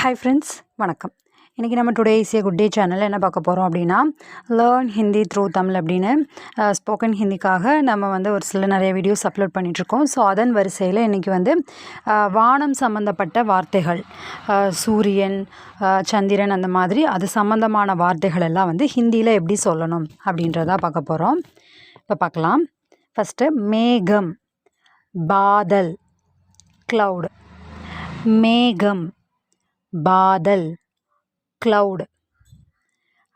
Hi friends வணக்கம். இன்றைக்கி நம்ம டுடே இசிய குட் டே சேனலில் என்ன பார்க்க போகிறோம் அப்படின்னா லேர்ன் ஹிந்தி த்ரூ தமிழ் அப்படின்னு ஸ்போக்கன் ஹிந்திக்காக நம்ம வந்து ஒரு சில நிறைய வீடியோஸ் அப்லோட் பண்ணிகிட்ருக்கோம் ஸோ அதன் வரிசையில் இன்றைக்கி வந்து வானம் சம்மந்தப்பட்ட வார்த்தைகள் சூரியன் சந்திரன் அந்த மாதிரி அது சம்மந்தமான வார்த்தைகள் எல்லாம் வந்து ஹிந்தியில் எப்படி சொல்லணும் அப்படின்றதா பார்க்க போகிறோம் இப்போ பார்க்கலாம். ஃபஸ்ட்டு மேகம் பாதல் க்ளவுட் மேகம். பாதல் க்ளவுட்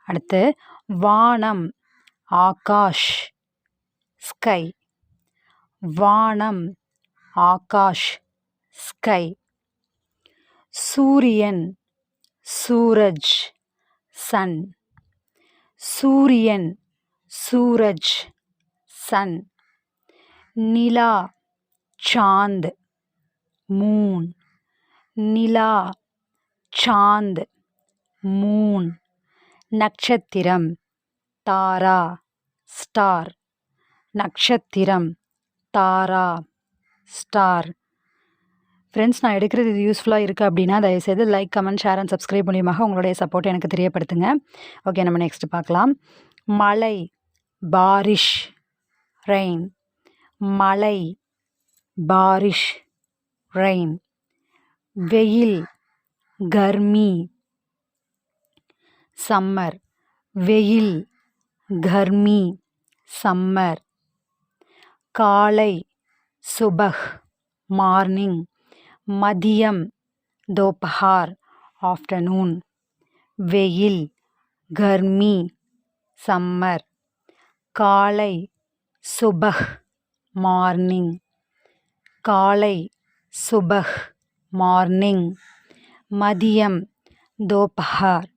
அடுத்து வானம் ஆகாஷ் ஸ்கை வானம் ஆகாஷ் ஸ்கை சூரியன் சூரஜ் சன் சூரியன் சூரஜ் சன் நிலா சாந்த் மூன் நிலா சாந்த் மூன் நட்சத்திரம் தாரா ஸ்டார் நட்சத்திரம் தாரா ஸ்டார். ஃப்ரெண்ட்ஸ் நான் எடுக்கிறது இது யூஸ்ஃபுல்லாக இருக்குது அப்படின்னா தயவுசெய்து like comment share and subscribe மூலியமாக உங்களுடைய சப்போர்ட் எனக்கு தெரியப்படுத்துங்க. ஓகே நம்ம நெக்ஸ்ட் பார்க்கலாம். மலை பாரிஷ் ரெயின் மலை பாரிஷ் ரெயின் வெயில் கர்மி. சம்மர். வெயில். கர்மி. சம்மர். காலை. சுபஹ். மார்னிங். மதியம். தோபஹார். ஆஃப்டர்நூன். வெயில். கர்மி. சம்மர். காலை. சுபஹ். மார்னிங். காலை. சுபஹ். மார்னிங். மதியம் தோபஹார்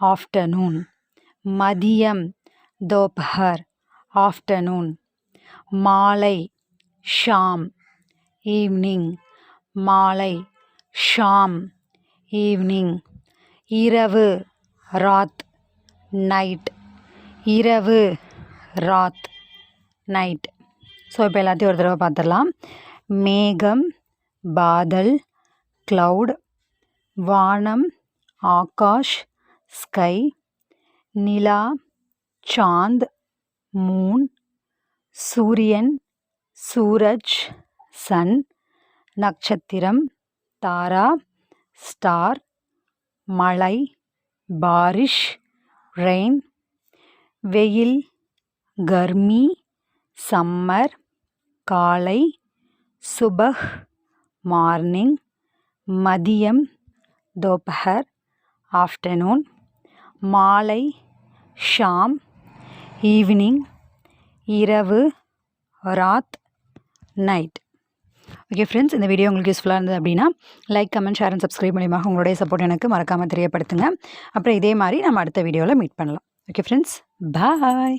ஆஃப்டர்நூன். மதியம் தோபஹர் ஆஃப்டர்நூன். மாலை ஷாம். ஈவினிங் மாலை ஷாம். ஈவினிங். இரவு ராத் நைட். இரவு ராத் நைட். ஸோ இப்போ எல்லாத்தையும் ஒரு தடவை பார்த்துடலாம். மேகம் பாதல் க்ளவுட் வானம் ஆகாஷ் ஸ்கை நிலா சாந்த் மூன் சூரியன் சூரஜ் சன் நட்சத்திரம் தாரா ஸ்டார் மழை பாரிஷ் ரெயின் வெயில் கர்மி சம்மர் காலை சுபஹ் மார்னிங் மதியம் தோபஹர் ஆஃப்டர்நூன் மாலை ஷாம் ஈவினிங் இரவு ராத் நைட் ஓகே ஃப்ரெண்ட்ஸ் இந்த வீடியோ உங்களுக்கு யூஸ்ஃபுல்லாக இருந்தது அப்படின்னா like comment share and subscribe மூலியமாக உங்களுடைய சப்போர்ட் எனக்கு மறக்காமல் தெரியப்படுத்துங்க. அப்புறம் இதே மாதிரி நம்ம அடுத்த வீடியோவில் மீட் பண்ணலாம். Okay friends bye